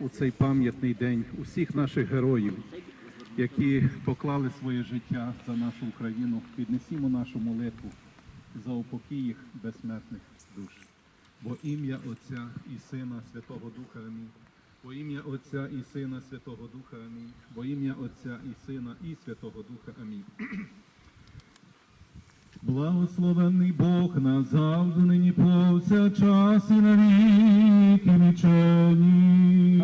у цей пам'ятний день усіх наших героїв, які поклали своє життя за нашу Україну. Піднесімо нашу молитву за упокій їх безсмертних душ. Во ім'я Отця і Сина Святого Духа Амінь. Во ім'я Отця і Сина Святого Духа Амінь. Во ім'я Отця і Сина і Святого Духа Амінь. Благословенний Бог назавжди нині повсякчас і на віки вічені.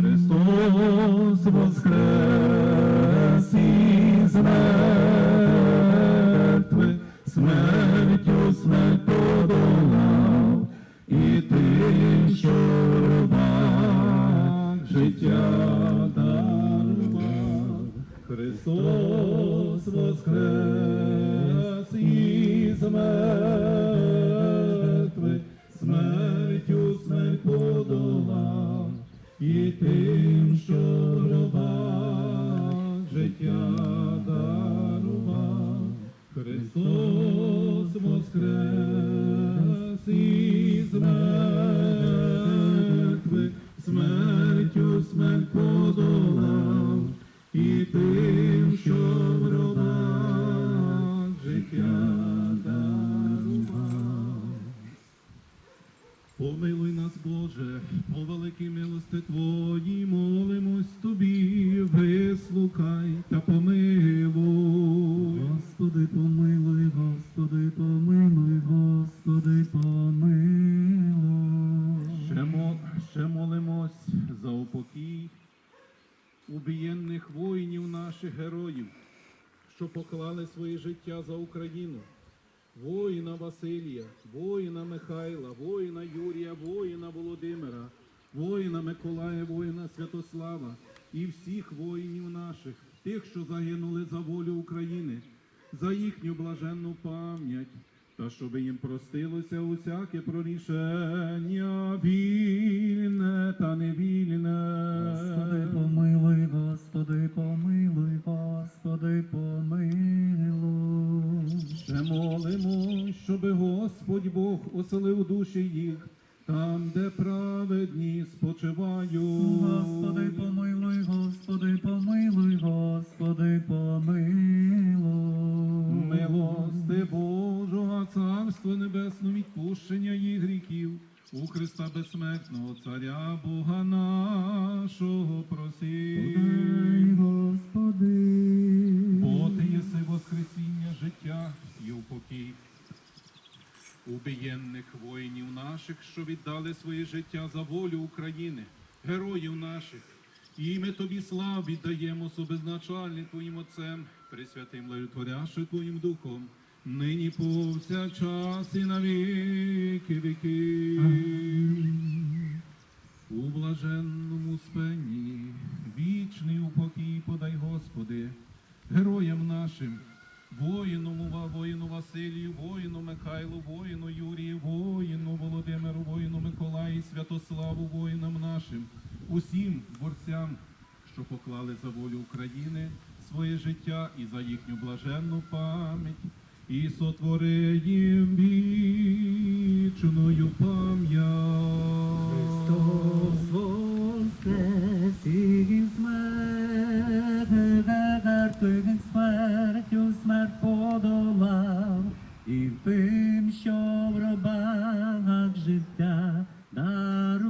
Христос воскрес із мертвих, смертю смерть подолав, і тим, що в робах життя дарував. Христос помилуй, Господи, помилуй, Господи, помилуй. Ще, ще молимось за упокій убієнних воїнів наших героїв, що поклали своє життя за Україну. Воїна Василія, воїна Михайла, воїна Юрія, воїна Володимира, воїна Миколая, воїна Святослава і всіх воїнів наших, тих, що загинули за волю України, за їхню блаженну пам'ять, та щоб їм простилося усяке прорішення вільне та невільне. Господи, помилуй, Господи, помилуй, Господи, помилуй. Ще молимо, щоби Господь Бог оселив душі їх там, де праведні спочивають. Господи, помилуй, Господи, помилуй, Господи, помилуй. Милости Божого, Царство Небесне, відпущення їх гріхів. У Христа безсмертного Царя Бога нашого просі. Господи. Бо ти єси Воскресіння життя і упокій. Убієнних воїнів наших, що віддали своє життя за волю України, героїв наших. І ми тобі слав віддаємо собезначальні Твоїм Отцем, Пресвятим Ларютворяши Твоїм Духом, нині повсякчас і на віки віки. У блаженному спенні, вічний упокій подай, Господи, героям нашим, воїну Мува, воїну Василію, воїну Михайлу, воїну Юрію, воїну Володимиру, воїну Миколаї, Святославу, воїнам нашим, усім борцям, що поклали за волю України своє життя і за їхню блаженну пам'ять, і сотвори їм вічною пам'ять. Христос воскрес із мертвих, смертю смерть подолав, і тим, що в робах життя дарував.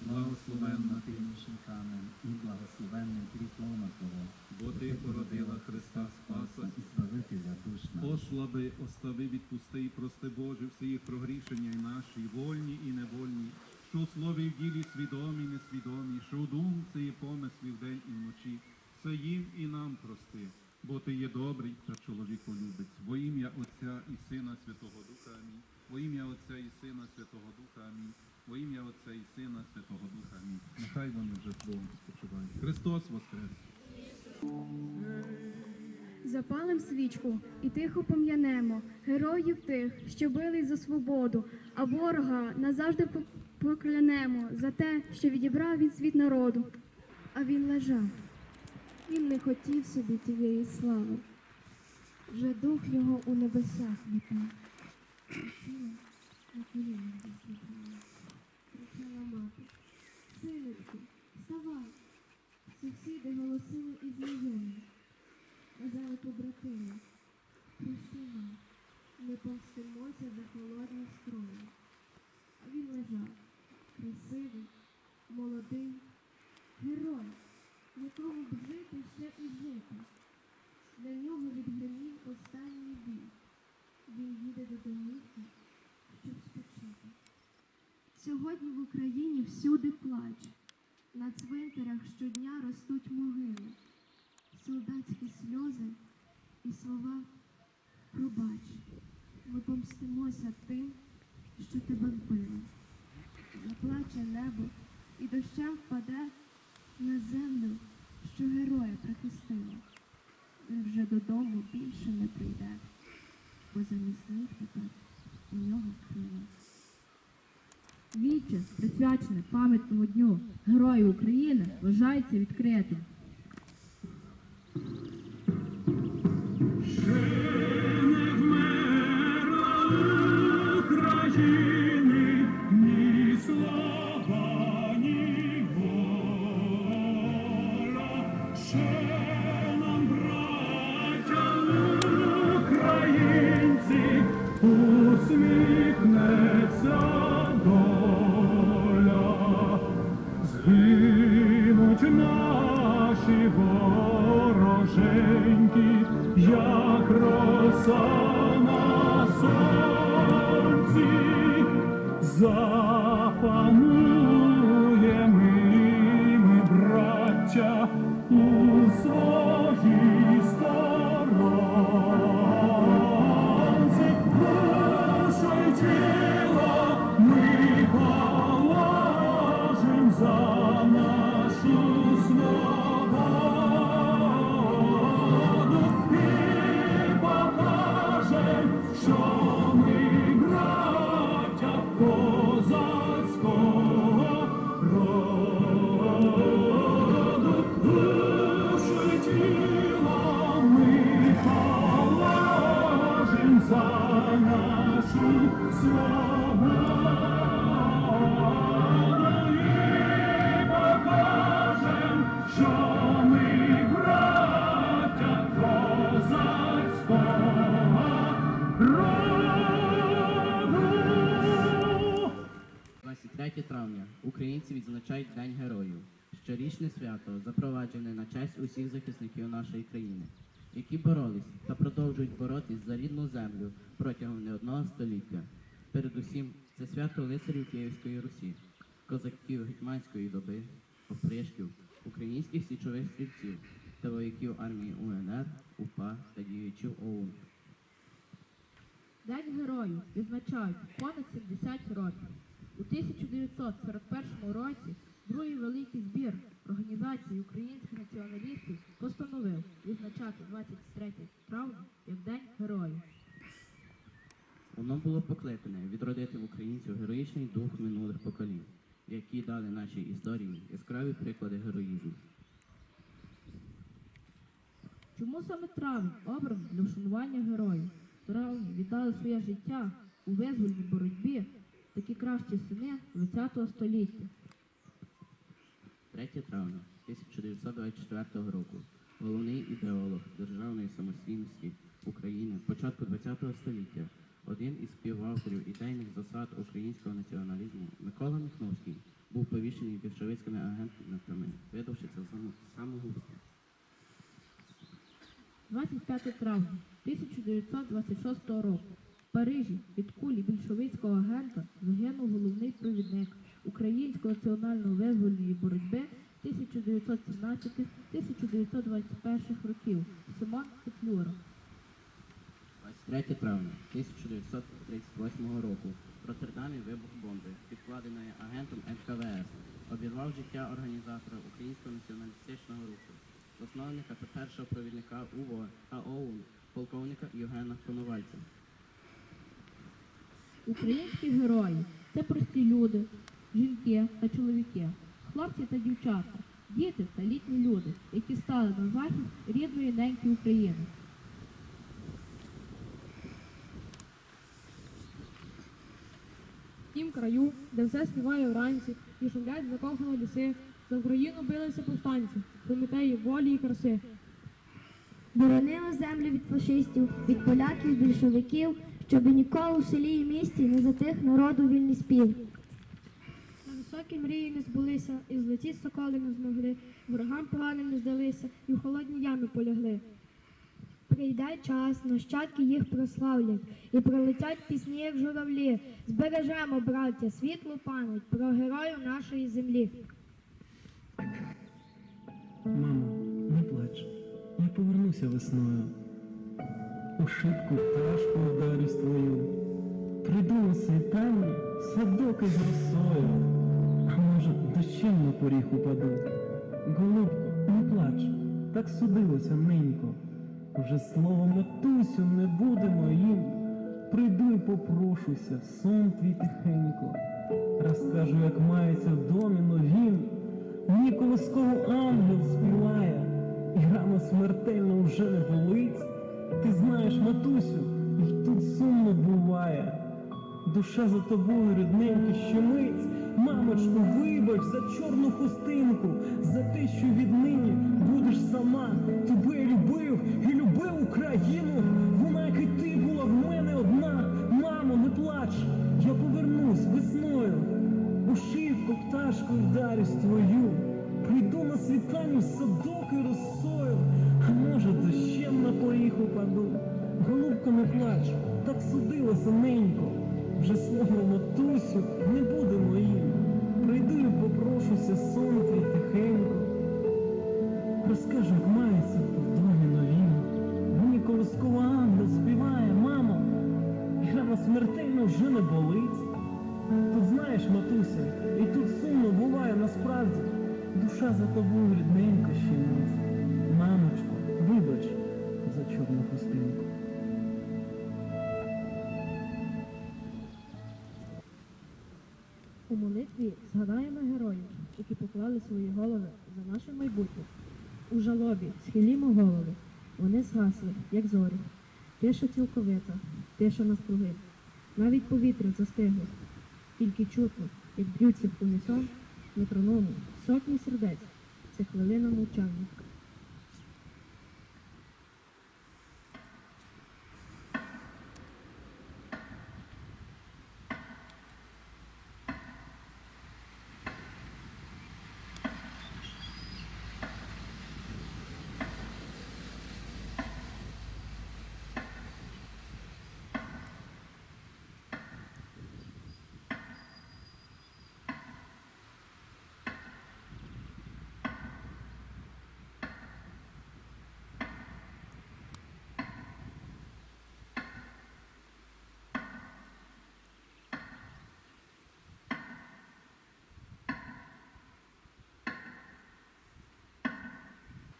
благословенна ти жінками, і благословенний плід лона бо ти породила Христа Спаса. і Збавителя душ наших. Ослаби, остави, відпусти і прости Боже всі їх прогрішення і наші, вольні і невольні, що у слові в ділі свідомі і несвідомі, що у думці і помислі вдень і вночі. Все їм і нам прости, бо ти є добрий та чоловіку любить. Во ім'я Отця і Сина Святого Духа Амінь. Во ім'я Отця і Сина Святого Духа Амінь. Во ім'я Отця і Сина Святого Духа Амінь. Нехай вони вже з Богом спочивають. Христос Воскрес! Запалим свічку і тихо пом'янемо героїв тих, що бились за свободу, а ворога назавжди поклянемо за те, що відібрав він світ народу. А він лежав. Він не хотів собі тієї слави. Вже дух його у небесах вітав. На. Синочку, вставай. Сусіди голосили і знайомі. Казали побратими, прощавай, не повстимося за холодні строї. А він лежав, красивий, молодий, герой, якому б жити ще і жити. Для нього відгримів останній бій. Він їде до домівки, щоб спочити. Сьогодні в Україні всюди плач. На цвинтарях щодня ростуть могили солдатські сльози і слова пробач. Ми помстимося тим, що тебе вбили. Заплаче небо і дощем впаде на землю, що героя прихистила. Він вже додому більше не прийде, бо замість них тепер нього крила. Віче, присвячене пам'ятному дню Героїв України, вважається відкритим. Захисників нашої країни, які боролись та продовжують боротись за рідну землю протягом не одного століття. Передусім, це свято лицарів Київської Русі, козаків гетьманської доби, опришків, українських січових стрільців та вояків армії УНР, УПА та діячів ОУН. День героїв відзначають понад 70 років. У 1941 році другий великий збір організації українських націоналістів постановив відзначати 23 травня як День героїв. Воно було покликане відродити в українців героїчний дух минулих поколінь, які дали нашій історії яскраві приклади героїзму. Чому саме травень обраний для вшанування героїв? Травні віддали своє життя у визвольній боротьбі такі кращі сини ХХ століття. 3 травня 1924 року головний ідеолог державної самостійності України початку ХХ століття, один із співавторів ідейних засад українського націоналізму Микола Міхновський був повішений більшовицькими агентами, видавши це самогубство. 25 травня 1926 року в Парижі від кулі більшовицького агента загинув головний провідник української національно-визвольної боротьби 1917-1921 років Симон Петлюра. 23 травня 1938 року в Роттердамі вибух бомби, підкладеної агентом НКВС, обірвав життя організатора Українського націоналістичного руху, засновника та першого провідника УВО та ОУН, полковника Євгена Коновальця. Українські герої це прості люди, жінки та чоловіки, хлопці та дівчата, діти та літні люди, які стали на захист рідної неньки України. тім краю, де все співає вранці, і шумлять закохані ліси. За Україну билися повстанці, Прометеї волі і краси. Боронили землю від фашистів, від поляків, більшовиків, щоб ніколи в селі і місті не затих народу вільний спів. Високі мрії не збулися, і злетіть соколи не змогли, ворогам поганим не здалися, і в холодні ями полягли. Прийде час, нащадки їх прославлять, і пролетять пісні, як журавлі. Збережемо, браття, світлу пам'ять про героїв нашої землі. Мамо, не плач, я повернуся весною. У шибку пташку вдарюсь твою. Прийду на світанні, садок із росою. Може, дощем на поріг упаду. Голубко, не плач, так судилося ненько. Уже слово матусю не буде моїм. Прийду і попрошуся, сон твій тихенько. Розкажу, як мається в домі новім. Мені колисково ангел співає, і рано смертельно вже не болить. Ти знаєш, матусю, і тут сумно буває. Душа за тобою, рідненька, щемить. Мамочку, вибач за чорну хустинку, за те, що віднині будеш сама. Тебе любив і любив Україну. Вона, як і ти, була в мене одна. Мамо, не плач, я повернусь весною. У шибку пташку вдарюсь твою, прийду на світанні в садок і росою, а може дощем на поріг упаду. Голубко, не плач, так судилося ненько, вже слово матусю не буде моїм. Прийду і попрошуся сон твій тихенько. Розкажу, як мається в домі новім. Мені колискова ангел співає, мамо, і рана смертельно вже не болить. Тут знаєш, матуся, і тут сумно буває насправді. Душа за тобою рідненько щемить. Мамочко, вибач за чорну хустинку. У молитві згадаємо героїв, які поклали свої голови за наше майбутнє. У жалобі схилімо голови. Вони згасли, як зорі. Тиша цілковита, тиша навкруги. Навіть повітря застигло. Тільки чутно, як б'ються в унісон метроному сотні сердець. Це хвилина мовчання.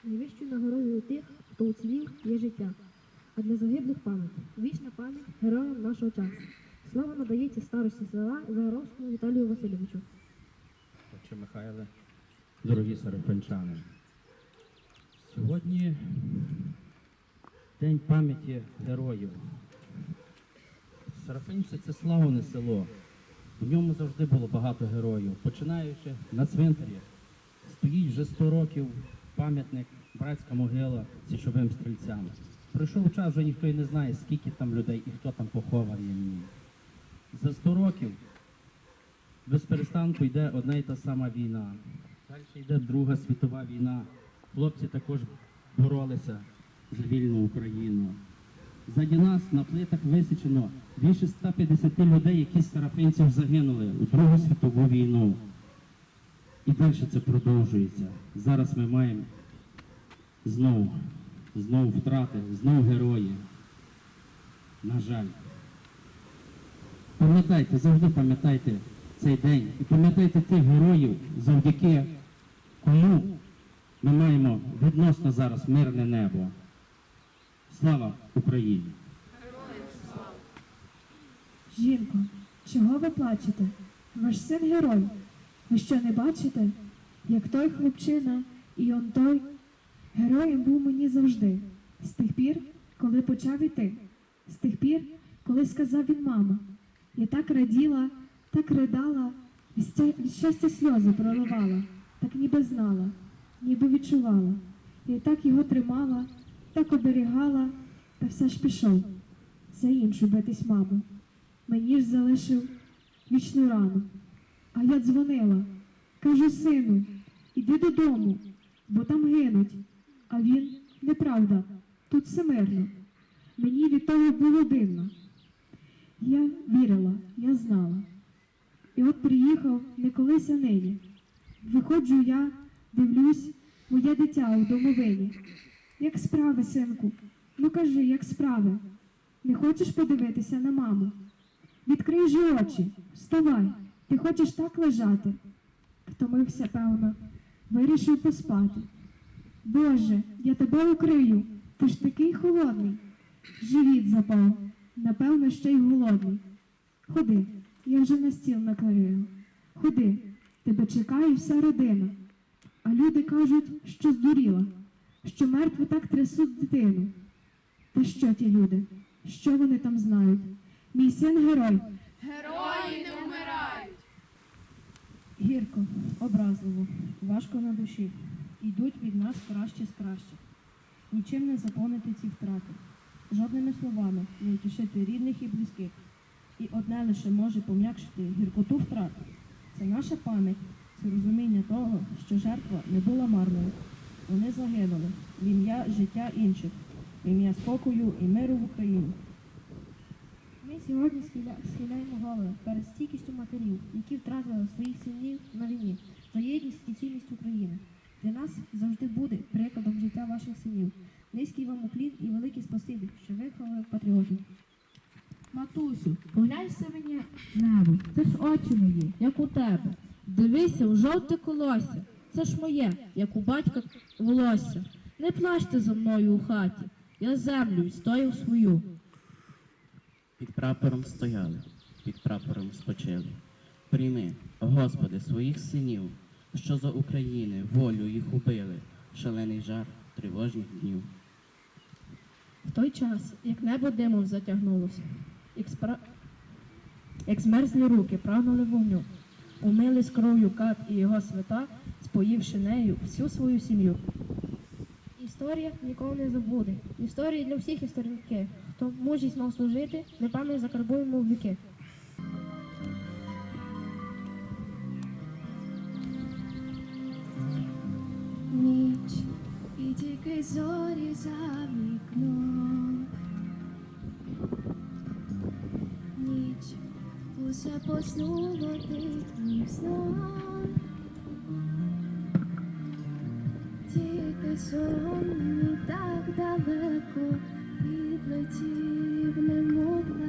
Найвищою нагородою тих, хто уцілів, є життя. А для загиблих пам'ять. Вічна пам'ять героям нашого часу. Слово надається старості села Загоровському Віталію Васильовичу. Отче Михайле, дорогі сарапенчани. Сьогодні День пам'яті героїв. Серафимці це славне село. В ньому завжди було багато героїв. Починаючи на цвинтарі, стоїть вже 100 років пам'ятник, братська могила січовим стрільцям. Пройшов час, вже ніхто і не знає, скільки там людей і хто там похований. За 100 років без перестанку йде одна і та сама війна. Далі йде Друга світова війна. Хлопці також боролися за вільну Україну. Ззаді нас на плитах висічено більше 150 людей, які з сарафинців загинули у Другу світову війну. І далі це продовжується. Зараз ми маємо знову, знову втрати, знову герої. На жаль. Пам'ятайте, завжди пам'ятайте цей день і пам'ятайте тих героїв, завдяки кому ми маємо відносно зараз мирне небо. Слава Україні! Жінко, чого ви плачете? Ваш син герой. Ви що не бачите? Як той хлопчина і он той. Героєм був мені завжди. З тих пір, коли почав іти. З тих пір, коли сказав він мама. Я так раділа, так ридала, від стя- щастя сльози проливала, так ніби знала, ніби відчувала. Я так його тримала, так оберігала, та все ж пішов. За іншу битись, маму. Мені ж залишив вічну рану. А я дзвонила, кажу сину, іди додому, бо там гинуть. А він неправда, тут все мирно. Мені від того було дивно. Я вірила, я знала. І от приїхав не колись, а нині. Виходжу я, дивлюсь, моє дитя у домовині. Як справи, синку? Ну кажи, як справи? Не хочеш подивитися на маму? Відкрий же очі, вставай, ти хочеш так лежати. Втомився, певно, вирішив поспати. Боже, я тебе укрию, ти ж такий холодний. Живіт запав, напевно, ще й голодний. Ходи, я вже на стіл накрию. Ходи, тебе чекає вся родина. А люди кажуть, що здуріла, що мертві так трясуть дитину. Та що ті люди? Що вони там знають? Мій син герой. Гірко, образливо, важко на душі. Йдуть від нас краще з кращих. Нічим не заповнити ці втрати, жодними словами не утішити рідних і близьких. І одне лише може пом'якшити гіркоту втрати. Це наша пам'ять, це розуміння того, що жертва не була марною. Вони загинули в ім'я життя інших, в ім'я спокою і миру в Україні. Ми сьогодні схиляємо голови перед стійкістю матерів, які втратили своїх синів на війні за єдність і цілість України. Для нас завжди буде прикладом життя ваших синів. Низький вам уклін і велике спасибі, що виховали патріотів. Матусю, поглянь в сивині небо. Це ж очі мої, як у тебе. Дивися у жовте колосся. Це ж моє, як у батька волосся. Не плачте за мною у хаті. Я землю відстояв свою. Під прапором стояли, під прапором спочили. Прийми, Господи, своїх синів, що за України волю їх убили, шалений жар тривожних днів. В той час, як небо димом затягнулося, як, спра... як змерзлі руки прагнули вогню, умились кров'ю кат і його свята, споївши нею всю свою сім'ю. Історія ніколи не забуде. Історія для всіх істориків. Хто мужість мав служити, ми пам'ять закарбуємо в віки. Ніч і тільки зорі за вікном. Ніч усе поснуло тихим сном. Тільки не так далеко відлетів, немов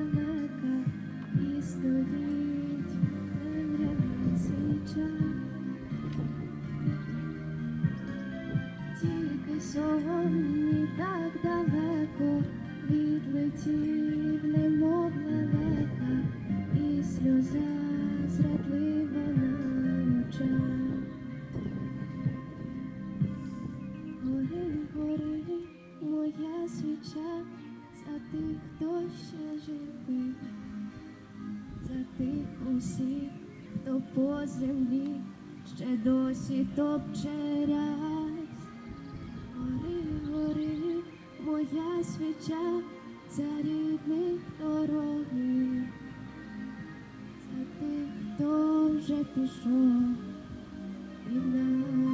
досі топче рясь. Гори, гори, моя свіча за рідних дороги, за тих, хто вже пішов від нас.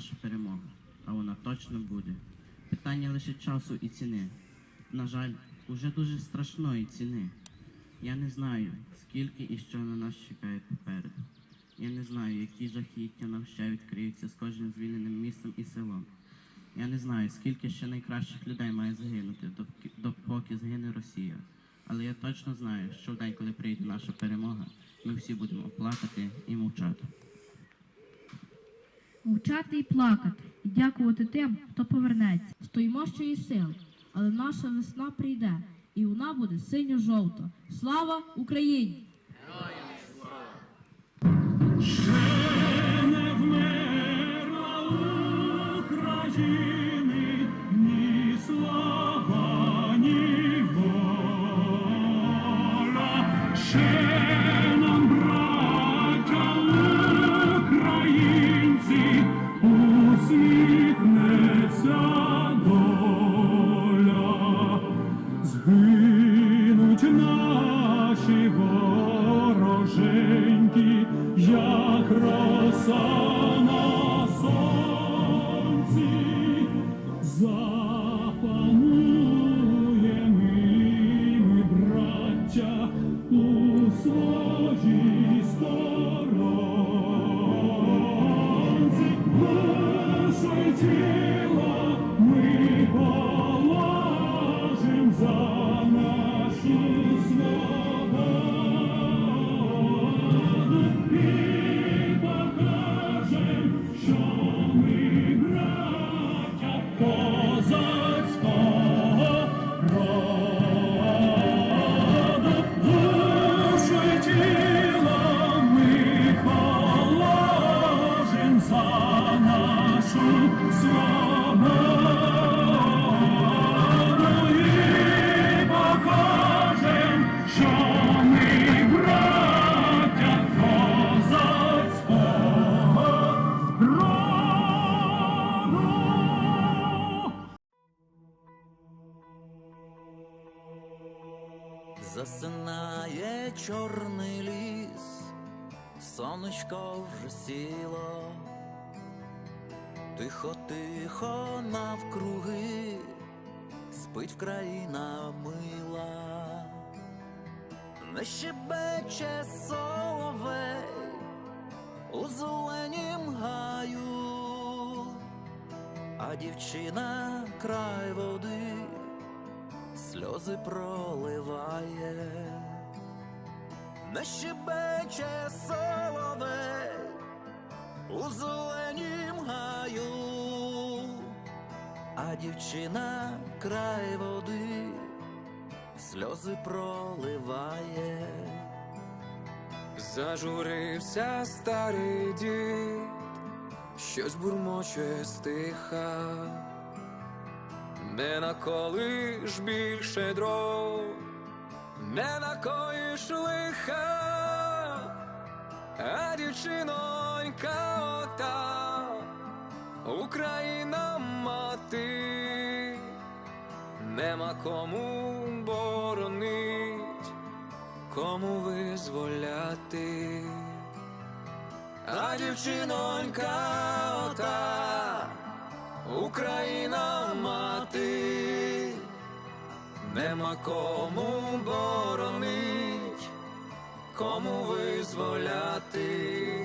Наша перемога, а вона точно буде. Питання лише часу і ціни. На жаль, уже дуже страшної ціни. Я не знаю, скільки і що на нас чекає попереду. Я не знаю, які жахіття нам ще відкриються з кожним звільненим містом і селом. Я не знаю, скільки ще найкращих людей має загинути, допоки- згине Росія. Але я точно знаю, що в день, коли прийде наша перемога, ми всі будемо плакати і мовчати. Мовчати і плакати, і дякувати тим, хто повернеться. Стоїмо ще і сил, але наша весна прийде, і вона буде синьо-жовта. Слава Україні! Не Jesus. Засинає чорний ліс, сонечко вже сіло, тихо, тихо навкруги, спить країна мила, не щебече соловей у зеленім гаю, а дівчина край води сльози проливає, не щебече соловей у зеленім гаю, а дівчина край води, сльози проливає, зажурився старий дід, щось бурмоче стиха не наколиш більше дров, не накоїш лиха, а дівчинонька ота, Україна мати, нема кому боронить кому визволяти, а дівчинонька ота, Україна мати, нема кому боронить, кому визволяти.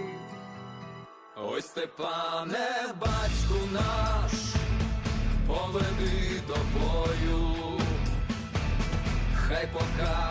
Ой, Степане, батьку наш, поведи до бою хай покаже